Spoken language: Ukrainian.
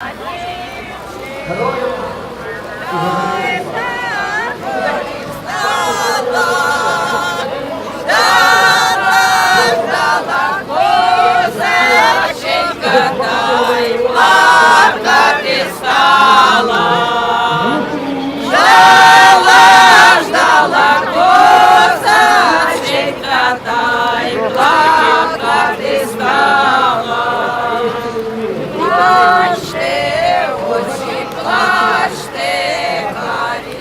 Hello, плачте, очі плачте, гарі.